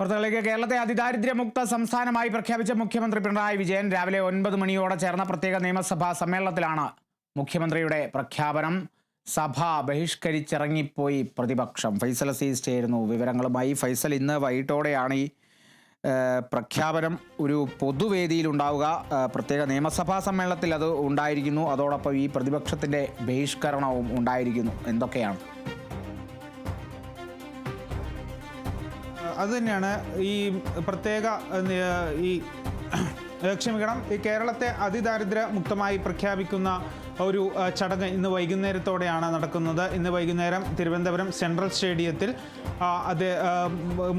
വാർത്തകളിലേക്ക് കേരളത്തെ അതിദാരിദ്ര്യമുക്ത സംസ്ഥാനമായി പ്രഖ്യാപിച്ച മുഖ്യമന്ത്രി പിണറായി വിജയൻ രാവിലെ ഒൻപത് മണിയോടെ ചേർന്ന പ്രത്യേക നിയമസഭാ സമ്മേളനത്തിലാണ് മുഖ്യമന്ത്രിയുടെ പ്രഖ്യാപനം. സഭ ബഹിഷ്കരിച്ചിറങ്ങിപ്പോയി പ്രതിപക്ഷം. ഫൈസൽ അസീസ് ചേരുന്നു. വിവരങ്ങളുമായി ഫൈസൽ ഇന്ന് വൈകിട്ടോടെയാണ് ഈ പ്രഖ്യാപനം ഒരു പൊതുവേദിയിൽ ഉണ്ടാവുക. പ്രത്യേക നിയമസഭാ സമ്മേളനത്തിൽ അത് ഉണ്ടായിരിക്കുന്നു. അതോടൊപ്പം ഈ പ്രതിപക്ഷത്തിന്റെ ബഹിഷ്കരണവും ഉണ്ടായിരിക്കുന്നു. എന്തൊക്കെയാണ്? അത് തന്നെയാണ് ഈ പ്രത്യേക ഈ ക്ഷമിക്കണം ഈ കേരളത്തെ അതിദാരിദ്ര്യ മുക്തമായി പ്രഖ്യാപിക്കുന്ന ഒരു ചടങ്ങ് ഇന്ന് വൈകുന്നേരത്തോടെയാണ് നടക്കുന്നത്. ഇന്ന് വൈകുന്നേരം തിരുവനന്തപുരം സെൻട്രൽ സ്റ്റേഡിയത്തിൽ അത്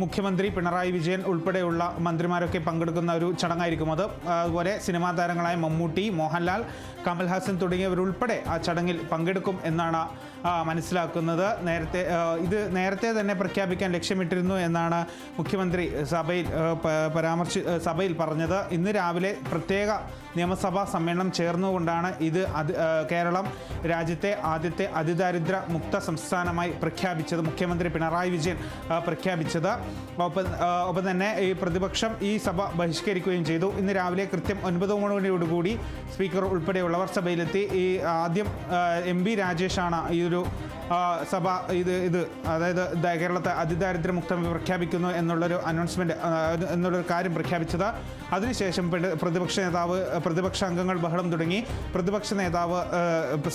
മുഖ്യമന്ത്രി പിണറായി വിജയൻ ഉൾപ്പെടെയുള്ള മന്ത്രിമാരൊക്കെ പങ്കെടുക്കുന്ന ഒരു ചടങ്ങായിരിക്കും അത്. അതുപോലെ സിനിമാ താരങ്ങളായ മമ്മൂട്ടി മോഹൻലാൽ കമൽഹാസൻ തുടങ്ങിയവരുൾപ്പെടെ ആ ചടങ്ങിൽ പങ്കെടുക്കും എന്നാണ് മനസ്സിലാക്കുന്നത്. നേരത്തെ ഇത് നേരത്തെ തന്നെ പ്രഖ്യാപിക്കാൻ ലക്ഷ്യമിട്ടിരുന്നു എന്നാണ് മുഖ്യമന്ത്രി സഭയിൽ പരാമർശി സഭയിൽ പറഞ്ഞത്. ഇന്ന് രാവിലെ പ്രത്യേക നിയമസഭാ സമ്മേളനം ചേർന്നുകൊണ്ടാണ് ഇത് അത് കേരളം രാജ്യത്തെ ആദ്യത്തെ അതിദാരിദ്ര്യ മുക്ത സംസ്ഥാനമായി പ്രഖ്യാപിച്ചത് മുഖ്യമന്ത്രി പിണറായി വിജയൻ പ്രഖ്യാപിച്ചത്. ഒപ്പം ഒപ്പം തന്നെ ഈ പ്രതിപക്ഷം ഈ സഭ ബഹിഷ്കരിക്കുകയും ചെയ്തു. ഇന്ന് രാവിലെ കൃത്യം ഒൻപത് മണിയോടുകൂടി സ്പീക്കർ ഉൾപ്പെടെയുള്ളവർ സഭയിലെത്തി. ഈ ആദ്യം എം രാജേഷാണ് ഈ ഒരു സഭ ഇത് ഇത് അതായത് കേരളത്തെ അതിദാരിദ്ര്യമുക്തം പ്രഖ്യാപിക്കുന്നു എന്നുള്ളൊരു അനൗൺസ്മെന്റ് എന്നുള്ളൊരു കാര്യം പ്രഖ്യാപിച്ചത്. അതിനുശേഷം പ്രതിപക്ഷ നേതാവ് പ്രതിപക്ഷ അംഗങ്ങൾ ബഹളം തുടങ്ങി. പ്രതിപക്ഷ നേതാവ്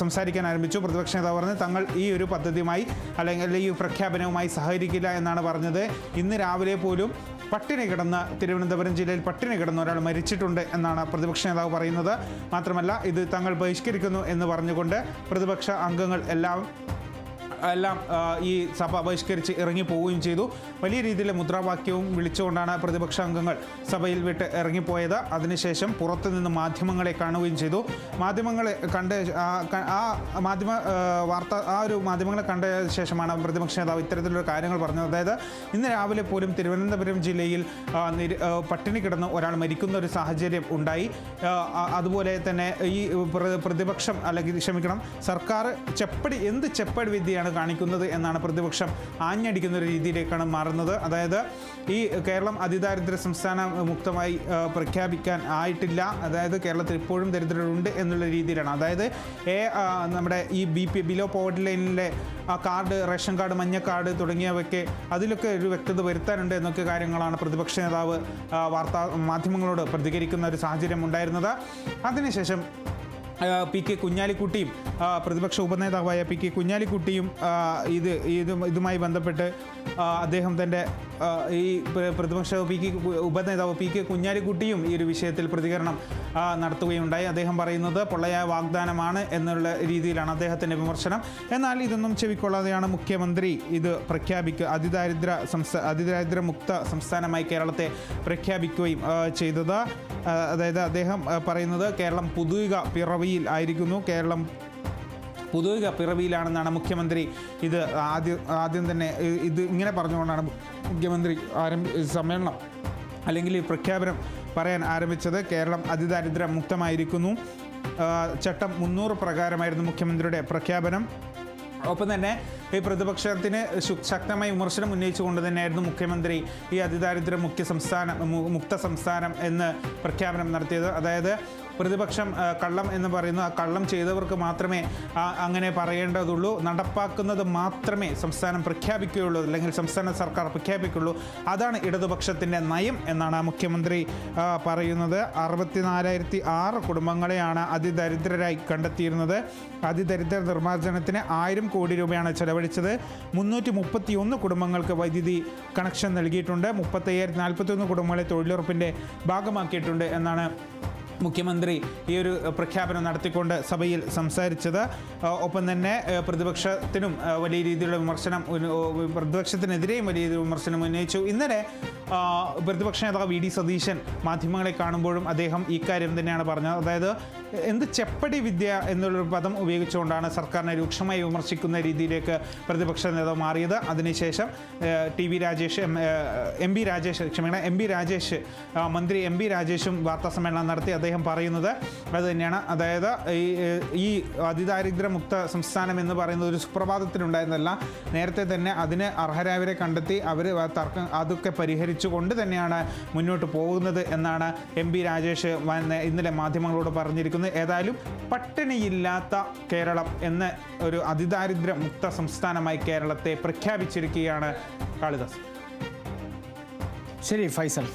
സംസാരിക്കാൻ ആരംഭിച്ചു. പ്രതിപക്ഷ നേതാവ് പറഞ്ഞു തങ്ങൾ ഈ ഒരു പദ്ധതിയുമായി അല്ലെങ്കിൽ ഈ പ്രഖ്യാപനവുമായി സഹകരിക്കില്ല എന്നാണ് പറഞ്ഞത്. ഇന്ന് രാവിലെ പോലും പട്ടിണി കിടന്ന് തിരുവനന്തപുരം ജില്ലയിൽ പട്ടിണി കിടന്ന ഒരാൾ മരിച്ചിട്ടുണ്ട് എന്നാണ് പ്രതിപക്ഷ നേതാവ് പറയുന്നത്. മാത്രമല്ല ഇത് തങ്ങൾ ബഹിഷ്കരിക്കുന്നു എന്ന് പറഞ്ഞുകൊണ്ട് പ്രതിപക്ഷ അംഗങ്ങൾ എല്ലാം എല്ലാം ഈ സഭ ബഹിഷ്കരിച്ച് ഇറങ്ങിപ്പോവുകയും ചെയ്തു. വലിയ രീതിയിലെ മുദ്രാവാക്യവും വിളിച്ചുകൊണ്ടാണ് പ്രതിപക്ഷ അംഗങ്ങൾ സഭയിൽ വിട്ട് ഇറങ്ങിപ്പോയത്. അതിനുശേഷം പുറത്തു നിന്ന് മാധ്യമങ്ങളെ കാണുകയും ചെയ്തു. മാധ്യമങ്ങളെ കണ്ട ആ മാധ്യമ വാർത്ത ആ ഒരു മാധ്യമങ്ങളെ കണ്ട ശേഷമാണ് പ്രതിപക്ഷ നേതാവ് ഇത്തരത്തിലുള്ള കാര്യങ്ങൾ പറഞ്ഞത്. അതായത് ഇന്ന് രാവിലെ പോലും തിരുവനന്തപുരം ജില്ലയിൽ പട്ടിണി കിടന്ന് ഒരാൾ മരിക്കുന്ന ഒരു സാഹചര്യം ഉണ്ടായി. അതുപോലെ തന്നെ ഈ പ്രതിപക്ഷം അല്ലെങ്കിൽ ക്ഷമിക്കണം സർക്കാർ ചെപ്പടി എന്ത് ചെപ്പടി വിദ്യയാണ് കാണിക്കുന്നത് എന്നാണ് പ്രതിപക്ഷം ആഞ്ഞടിക്കുന്ന ഒരു രീതിയിലേക്കാണ് മാറുന്നത്. അതായത് ഈ കേരളം അതിദാരിദ്ര്യ സംസ്ഥാന മുക്തമായി പ്രഖ്യാപിക്കാൻ ആയിട്ടില്ല. അതായത് കേരളത്തിൽ ഇപ്പോഴും ദരിദ്രരുണ്ട് എന്നുള്ള രീതിയിലാണ്. അതായത് എ നമ്മുടെ ഈ ബി പി ബിലോ പോവർട്ടി ലൈനിലെ കാർഡ് റേഷൻ കാർഡ് മഞ്ഞ കാർഡ് തുടങ്ങിയവയ്ക്ക് അതിലൊക്കെ ഒരു വ്യക്തത വരുത്താനുണ്ട് എന്നൊക്കെ കാര്യങ്ങളാണ് പ്രതിപക്ഷ നേതാവ് വാർത്താ മാധ്യമങ്ങളോട് പ്രതികരിക്കുന്ന ഒരു സാഹചര്യം ഉണ്ടായിരുന്നത്. അതിനുശേഷം പി കെ കുഞ്ഞാലിക്കുട്ടിയും പ്രതിപക്ഷ ഉപനേതാവായ പി കെ കുഞ്ഞാലിക്കുട്ടിയും ഇത് ഇത് ഇതുമായി ബന്ധപ്പെട്ട് അദ്ദേഹം തന്റെ ഈ പ്രതിപക്ഷ പി കെ ഉപനേതാവ് പി കെ കുഞ്ഞാലിക്കുട്ടിയും ഈ ഒരു വിഷയത്തിൽ പ്രതികരണം നടത്തുകയുണ്ടായി. അദ്ദേഹം പറയുന്നത് പൊള്ളയായ വാഗ്ദാനമാണ് എന്നുള്ള രീതിയിലാണ് അദ്ദേഹത്തിന്റെ വിമർശനം. എന്നാൽ ഇതൊന്നും ചെവിക്കൊള്ളാതെയാണ് മുഖ്യമന്ത്രി ഇത് പ്രഖ്യാപിക്കുക അതിദാരിദ്ര്യ സംസ്ഥാന അതിദാരിദ്ര്യമുക്ത സംസ്ഥാനമായി കേരളത്തെ പ്രഖ്യാപിക്കുകയും ചെയ്തത്. അതായത് അദ്ദേഹം പറയുന്നത് കേരളം പുതുക പിറവിയിൽ ആയിരിക്കുന്നു. കേരളം പുതുയുഗ പിറവിയിലാണെന്നാണ് മുഖ്യമന്ത്രി ഇത് ആദ്യം ആദ്യം തന്നെ ഇത് ഇങ്ങനെ പറഞ്ഞുകൊണ്ടാണ് മുഖ്യമന്ത്രി ആരംഭി സമ്മേളനം അല്ലെങ്കിൽ ഈ പ്രഖ്യാപനം പറയാൻ ആരംഭിച്ചത്. കേരളം അതിദാരിദ്ര്യ മുക്തമായിരിക്കുന്നു. ചട്ടം മുന്നൂറ് പ്രകാരമായിരുന്നു മുഖ്യമന്ത്രിയുടെ പ്രഖ്യാപനം. ഒപ്പം തന്നെ ഈ പ്രതിപക്ഷത്തിന് ശക്തമായ വിമർശനം ഉന്നയിച്ചുകൊണ്ട് തന്നെയായിരുന്നു മുഖ്യമന്ത്രി ഈ അതിദാരിദ്ര്യ മുഖ്യ സംസ്ഥാനം മുക്ത സംസ്ഥാനം എന്ന് പ്രഖ്യാപനം നടത്തിയത്. അതായത് പ്രതിപക്ഷം കള്ളം എന്ന് പറയുന്നു. ആ കള്ളം ചെയ്തവർക്ക് മാത്രമേ അങ്ങനെ പറയേണ്ടതുള്ളൂ. നടപ്പാക്കുന്നത് മാത്രമേ സംസ്ഥാനം പ്രഖ്യാപിക്കുകയുള്ളൂ. അല്ലെങ്കിൽ സംസ്ഥാന സർക്കാർ പ്രഖ്യാപിക്കുകയുള്ളൂ. അതാണ് ഇടതുപക്ഷത്തിന്റെ നയം എന്നാണ് മുഖ്യമന്ത്രി പറയുന്നത്. അറുപത്തിനാലായിരത്തി ആറ് കുടുംബങ്ങളെയാണ് അതിദരിദ്രരായി കണ്ടെത്തിയിരുന്നത്. അതിദരിദ്ര നിർമ്മാർജനത്തിന് ആയിരം കോടി രൂപയാണ് ചെലവഴിച്ചത്. മുന്നൂറ്റി മുപ്പത്തി ഒന്ന് കുടുംബങ്ങൾക്ക് വൈദ്യുതി കണക്ഷൻ നൽകിയിട്ടുണ്ട്. മുപ്പത്തയ്യായിരത്തി നാൽപ്പത്തി ഒന്ന് കുടുംബങ്ങളെ തൊഴിലുറപ്പിന്റെ ഭാഗമാക്കിയിട്ടുണ്ട് എന്നാണ് മുഖ്യമന്ത്രി ഈ ഒരു പ്രഖ്യാപനം നടത്തിക്കൊണ്ട് സഭയിൽ സംസാരിച്ചത്. ഒപ്പം തന്നെ പ്രതിപക്ഷത്തിനും വലിയ രീതിയിലുള്ള വിമർശനം പ്രതിപക്ഷത്തിനെതിരെയും വലിയ രീതിയിൽ വിമർശനം ഉന്നയിച്ചു. ഇന്നലെ പ്രതിപക്ഷ നേതാവ് വി. ഡി. സതീശൻ മാധ്യമങ്ങളെ കാണുമ്പോഴും അദ്ദേഹം ഈ കാര്യം തന്നെയാണ് പറഞ്ഞത്. അതായത് എന്ത് ചെപ്പടി വിദ്യ എന്നുള്ളൊരു പദം ഉപയോഗിച്ചുകൊണ്ടാണ് സർക്കാരിനെ രൂക്ഷമായി വിമർശിക്കുന്ന രീതിയിലേക്ക് പ്രതിപക്ഷ നേതാവ് മാറിയത്. അതിനുശേഷം T. V. Rajesh M P Rajesh ക്ഷമിക്കണം എം പി രാജേഷ് മന്ത്രി എം പി രാജേഷും വാർത്താസമ്മേളനം നടത്തി. അദ്ദേഹം അദ്ദേഹം പറയുന്നത് അത് തന്നെയാണ്. അതായത് ഈ ഈ അതിദാരിദ്ര്യമുക്ത സംസ്ഥാനം എന്ന് പറയുന്നത് ഒരു സുപ്രഭാതത്തിലുണ്ടായിരുന്നല്ല നേരത്തെ തന്നെ അതിന് അർഹരായവരെ കണ്ടെത്തി അവർ തർക്കം അതൊക്കെ പരിഹരിച്ചുകൊണ്ട് തന്നെയാണ് മുന്നോട്ട് പോകുന്നത് എന്നാണ് എം പി രാജേഷ് ഇന്നലെ മാധ്യമങ്ങളോട് പറഞ്ഞിരിക്കുന്നത്. ഏതായാലും പട്ടിണിയില്ലാത്ത കേരളം എന്ന ഒരു അതിദാരിദ്ര്യ മുക്ത സംസ്ഥാനമായി കേരളത്തെ പ്രഖ്യാപിച്ചിരിക്കുകയാണ് കാളിദാസ്. ശരി ഫൈസൽ.